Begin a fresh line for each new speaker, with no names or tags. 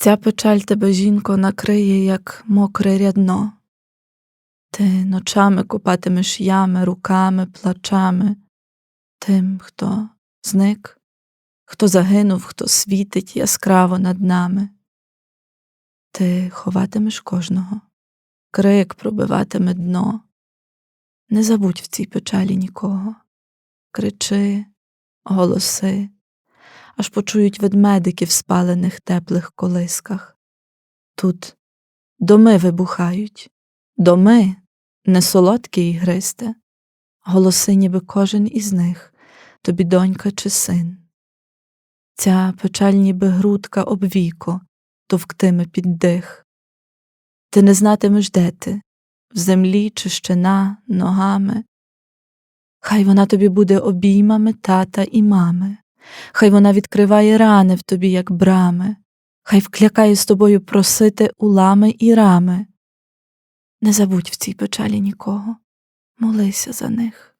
Ця печаль тебе, жінко, накриє, як мокре рядно. Ти ночами копатимеш ями руками, плачами, тим, хто зник, хто загинув, хто світить яскраво над нами. Ти ховатимеш кожного, крик пробиватиме дно. Не забудь в цій печалі нікого. Кричи, голоси, аж почують ведмедики в спалених теплих колисках. Тут доми вибухають, доми не солодкі й гристе, голоси, ніби кожен із них, тобі донька чи син. Ця печаль ніби грудка об віко товктиме під дих. Ти не знатимеш, де ти, в землі чи щена, ногами. Хай вона тобі буде обіймами тата і мами, хай вона відкриває рани в тобі, як брами, хай вклякає з тобою просити улами і рами. Не забудь в цій печалі нікого, молися за них.